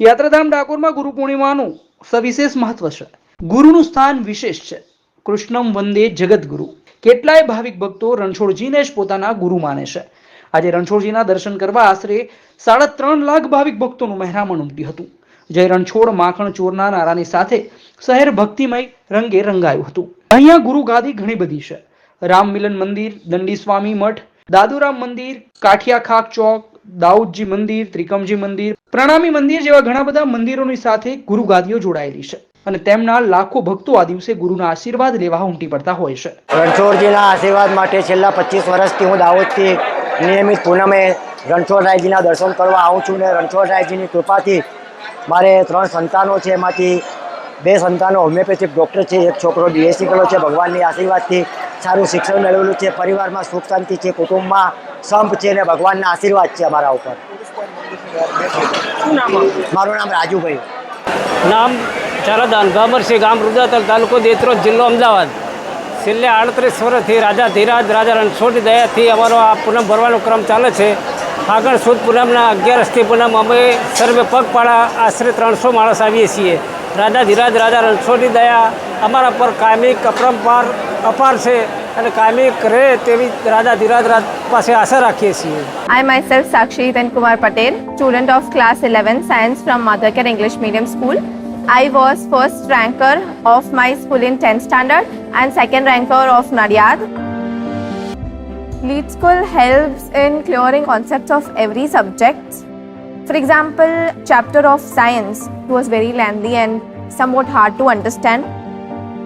યાત્રાધામ ડાકોરમાં ગુરુ પૂર્ણિમાનું સવિશેષ મહત્વ છે. ગુરુનું સ્થાન વિશેષ છે. કૃષ્ણમ વંદે જગદગુરુ. કેટલાય ભાવિક ભક્તો રણછોડજીને જ પોતાના ગુરુ માને છે. આજે રણછોડજીના દર્શન કરવા આશરે સાડા ત્રણ લાખ ભાવિક ભક્તોનું મહેરામણ ઉમટ્યું હતું. જય રણછોડ માખણ ચોરના નારાની સાથે શહેર ભક્તિમય રંગે રંગાયું હતું. અહીંયા ગુરુ ગાદી ઘણી બધી છે. રામ મિલન મંદિર, દંડી સ્વામી મઠ, દાદુરામ મંદિર કાઠિયા ખાક ચોક દાઉદજી મંદિર, ત્રિકમજી મંદિર, પ્રણામી મંદિર જેવા ઘણા બધા મંદિરોની સાથે ગુરુ ગાદીઓ જોડાયેલી છે અને તેમના લાખો ભક્તો આ દિવસે ગુરુના આશીર્વાદ લેવા ઉમટી પડતા હોય છે. રણછોડજીના આશીર્વાદ માટે છેલ્લા પચીસ વર્ષથી હું દાહોદથી નિયમિત પૂનમે રણછોડરાયજીના દર્શન કરવા આવું છું ને રણછોડરાયજીની કૃપાથી મારે ત્રણ સંતાનો છે, એમાંથી બે સંતાનો હોમિયોપેથિક ડૉક્ટર છે, એક છોકરો બીએસસી કર્યો છે, ભગવાનની આશીર્વાદથી સારું શિક્ષણ મેળવેલું છે પરિવારમાં સુખ શાંતિ છે કુટુંબમાં સંપ છે અને ભગવાનના આશીર્વાદ છે અમારા ઉપર. મારું નામ રાજુભાઈ. નામ ચરદાન ગામર છે ગામ રુદાતલ તાલુકો દેત્રોજ જિલ્લો અમદાવાદ. છેલ્લે આડત્રીસ વર્ષથી રાજા ધીરાજ રાજા રણછોડ દયાથી અમારો આ પૂનમ ભરવાનો ક્રમ ચાલે છે. આગળ સુદ પૂનમના અગિયારસથી પૂનમ અમે સર્વે પગપાળા આશરે ત્રણસો માણસ આવીએ છીએ. રાજા ધીરાજ રાજા રણછોડની દયા અમારા પર કાયમી અપરંપાર અપાર છે અને કાયમિક રહે તેવી રાજા ધીરાજ રાજ પાસે આશા રાખીએ છીએ I myself Sakshi Then Kumar Patel, student of class 11 science from Mothercare English Medium School. I was first ranker of my school in 10th standard and second ranker of Nadiad. Lead School helps in clearing concepts of every subject. For example, chapter of science was very lengthy and somewhat hard to understand.